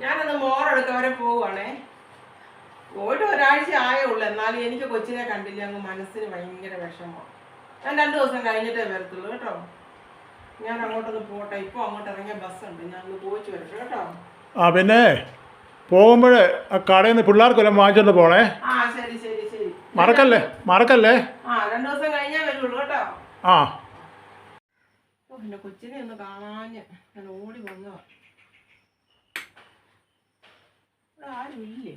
ഞാനന്ന് മോറെടുക്കാൻ വരെ പോവുകയാണേ പോയിട്ട് ഒരാഴ്ച ആയേ ഉള്ളൂ. എന്നാലും എനിക്ക് കൊച്ചിനെ കണ്ടില്ല അങ്ങ് മനസ്സിന് ഭയങ്കര വിഷമമാണ് ഞാൻ രണ്ടു ദിവസം കഴിഞ്ഞിട്ടേ വരത്തുള്ളൂ കേട്ടോ. ഞാൻ അങ്ങോട്ടൊന്ന് പോട്ടെ. ഇപ്പോൾ അങ്ങോട്ട് ഇറങ്ങിയ ബസ്സുണ്ട്. ഞാൻ ഒന്ന് പോയിച്ചു വരട്ടെ കേട്ടോ. ആ പിന്നെ പോകുമ്പോൾ ആ കടയിൽ നിന്ന് പിള്ളേർക്ക് വല്ലതും വാങ്ങിച്ചോണ്ട് പോണേ. ആ ശരി ശരി ശരി. മറക്കല്ലേ? മറക്കല്ലേ? ആ രണ്ടു ദിവസം കഴിഞ്ഞാൽ വരുള്ളൂ കേട്ടോ. ആ. ഓ എന്റെ കൊച്ചിനെ ഒന്ന് കാണാഞ്ഞ് ഞാൻ ഓടി വന്നതാ. ഇവിടെ ആരുമില്ലേ?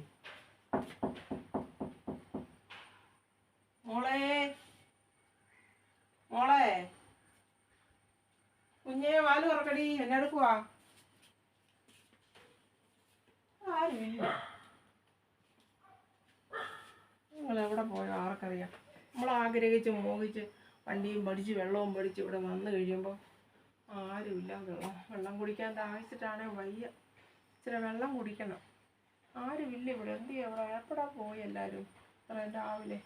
മോളെ. മോളെ. കുഞ്ഞെ വാൽ തുറക്കടി. എന്നെ എടുക്കുവാ. നിങ്ങൾ എവിടെ പോയോ? ആർക്കറിയാം. നമ്മൾ ആഗ്രഹിച്ച് മോഹിച്ച് വണ്ടിയും പഠിച്ച് വെള്ളവും പഠിച്ച് ഇവിടെ വന്നു കഴിയുമ്പോൾ ആരുമില്ല. വെള്ളം വെള്ളം കുടിക്കാൻ ദാഹിച്ചിട്ടാണേ വയ്യ. ഇച്ചിരി വെള്ളം കുടിക്കണം. ആരുമില്ല ഇവിടെ. എന്ത് ചെയ്യാ എപ്പോഴാ പോയി എല്ലാവരും രാവിലെ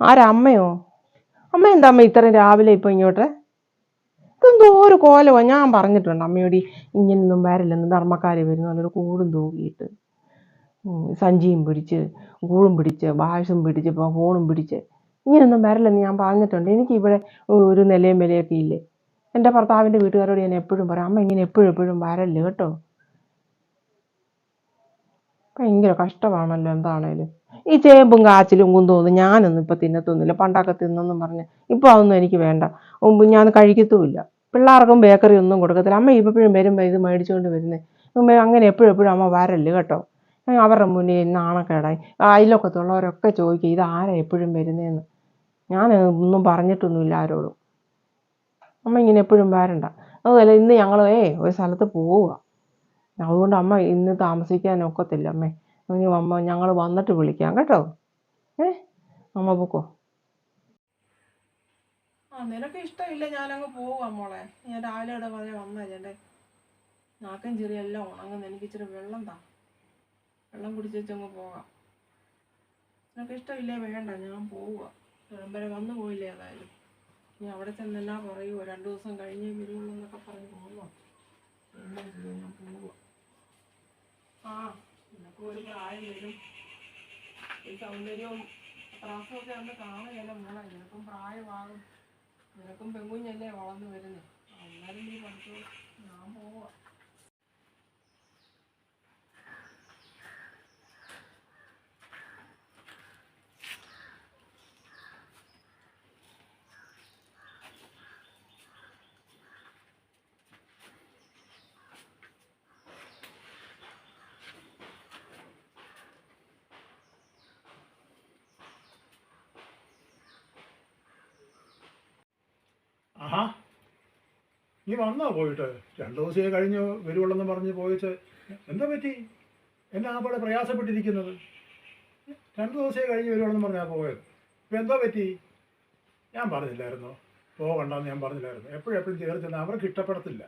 ആരാ? അമ്മയോ? അമ്മ എന്താ അമ്മ ഇത്രയും രാവിലെ ഇപ്പൊ ഇങ്ങോട്ട്? ഇതെന്തോ ഒരു കോലമോ. ഞാൻ പറഞ്ഞിട്ടുണ്ട് അമ്മയോട് ഇങ്ങനൊന്നും വരില്ലെന്ന് ധർമ്മക്കാരി വരുന്നു. അതൊരു കൂടും തൂക്കിയിട്ട് സഞ്ചിയും പിടിച്ച് കൂടും പിടിച്ച് ബാഷും പിടിച്ച് ഫോണും പിടിച്ച്. ഇങ്ങനൊന്നും വരല്ലെന്ന് ഞാൻ പറഞ്ഞിട്ടുണ്ട്. എനിക്ക് ഇവിടെ ഒരു നിലയും വിലയൊക്കെ ഇല്ലേ എന്റെ ഭർത്താവിന്റെ വീട്ടുകാരോട് ഞാൻ എപ്പോഴും പറയും അമ്മ ഇങ്ങനെ എപ്പോഴും എപ്പോഴും വരല്ലേ കേട്ടോ? ഭയങ്കര കഷ്ടമാണല്ലോ എന്താണേലും. ഈ ചേമ്പും കാച്ചിലും കുന്തോന്നും ഞാനൊന്നും ഇപ്പം തിന്നത്തൊന്നുമില്ല. പണ്ടൊക്കെ തിന്നെന്നും പറഞ്ഞ് ഇപ്പോൾ അതൊന്നും എനിക്ക് വേണ്ട. ഞാൻ കഴിക്കത്തുമില്ല. പിള്ളേർക്കും ബേക്കറി ഒന്നും കൊടുക്കത്തില്ല. അമ്മ ഇപ്പോഴും വരുമ്പോൾ ഇത് മേടിച്ചുകൊണ്ട് വരുന്നത് അങ്ങനെ എപ്പോഴും എപ്പോഴും അമ്മ വരല്ലേ കേട്ടോ? അവരുടെ മുന്നിൽ നാണക്കേടായി. അയലൊക്കത്തുള്ളവരൊക്കെ ചോദിക്കും ഇത് ആരാ എപ്പോഴും വരുന്നതെന്ന് ഞാൻ ഒന്നും പറഞ്ഞിട്ടൊന്നുമില്ല ആരോടും. അമ്മ ഇങ്ങനെ എപ്പോഴും വരണ്ട. അതുമല്ല ഇന്ന് ഞങ്ങൾ ഏ ഒരു സ്ഥലത്ത് പോവുക. അതുകൊണ്ട് അമ്മ ഇന്ന് താമസിക്കാൻ ഒക്കത്തില്ല അമ്മേ. ഇനി അമ്മ ഞങ്ങൾ വന്നിട്ട് വിളിക്കാം കേട്ടോ. ഏ? അമ്മ പൊക്കോ? ആ നിനക്ക് ഇഷ്ടമില്ല ഞാനങ്ങ് പോവുക മോളെ. ഞാൻ രാവിലെ ഇവിടെ വരെ വന്നാ ചേട്ടൻ. നാക്കും ചെറിയെല്ലാം ഉണങ്ങുന്നു. എനിക്ക് ഇച്ചിരി വെള്ളം താ. വെള്ളം കുടിച്ചങ്ങ് പോകാം. നിനക്ക് ഇഷ്ടമില്ലേ? വേണ്ട ഞാൻ പോവുക. വരെ വന്നു പോയില്ല ഏതായാലും? ഇനി അവിടെ ചെന്നെന്നാ പറയുമോ രണ്ടു ദിവസം കഴിഞ്ഞേ വരുള്ളൂ എന്നൊക്കെ പറഞ്ഞ് പോകുമോ എന്നാ ചെയ്യും ഞാൻ പോവുക. ആ നിനക്കും ഒരു പ്രായം വരും ഈ സൗന്ദര്യവും പ്രാസമൊക്കെ ഒന്ന് കാണുകയല്ല മോളെ. നിനക്കും പ്രായമാകും. നിനക്കും പെങ്കുഞ്ഞല്ലേ വളർന്നു വരുന്നത് അന്നേരം നീ പഠിച്ചു? ഞാൻ പോവാ. നീ വന്നോ പോയിട്ട്? രണ്ടു ദിവസമേ കഴിഞ്ഞ് വരുവുള്ളെന്ന് പറഞ്ഞ് പോയിട്ട് എന്താ പറ്റി? എന്നാ അവിടെ പ്രയാസപ്പെട്ടിരിക്കുന്നത്. രണ്ടു ദിവസമേ കഴിഞ്ഞ് വരുവുള്ളെന്ന് പറഞ്ഞാൽ പോയത്. ഇപ്പം എന്തോ പറ്റി? ഞാൻ പറഞ്ഞില്ലായിരുന്നു? പോകണ്ടെന്ന് ഞാൻ പറഞ്ഞില്ലായിരുന്നു. എപ്പോഴെപ്പോഴും ചേർത്ത് ചെന്നാൽ അവർക്ക് ഇഷ്ടപ്പെടത്തില്ല.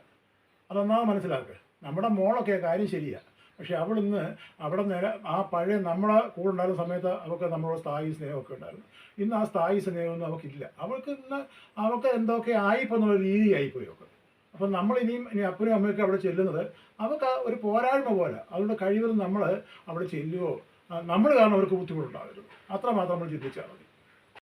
അതൊന്നാമത് മനസ്സിലാക്കുക നമ്മുടെ മോളൊക്കെ കാര്യം ശരിയാണ് പക്ഷെ അവളിന്ന് അവിടെ നേരെ ആ പഴയ നമ്മളെ കൂടെ ഉണ്ടായിരുന്ന സമയത്ത് അവൾക്ക് നമ്മളോട് സ്ഥായി സ്നേഹമൊക്കെ ഉണ്ടായിരുന്നു. ഇന്ന് ആ സ്ഥായി സ്നേഹമൊന്നും അവൾക്കില്ല അവൾക്ക് ഇന്ന് അവൾക്ക് എന്തൊക്കെ ആയിപ്പോൾ എന്നുള്ള രീതി അവൾക്ക്. അപ്പം നമ്മൾ ഇനിയും ഇനി അപ്പനും അമ്മയൊക്കെ അവിടെ ചെല്ലുന്നത് അവർക്ക് ഒരു പോരായ്മ പോലെ അതുകൊണ്ട് കഴിവതും നമ്മൾ അവിടെ ചെല്ലുവോ നമ്മൾ കാരണം അവർക്ക് ബുദ്ധിമുട്ടുണ്ടാകരുത്. അത്ര മാത്രം നമ്മൾ ചിന്തിച്ചാൽ മതി.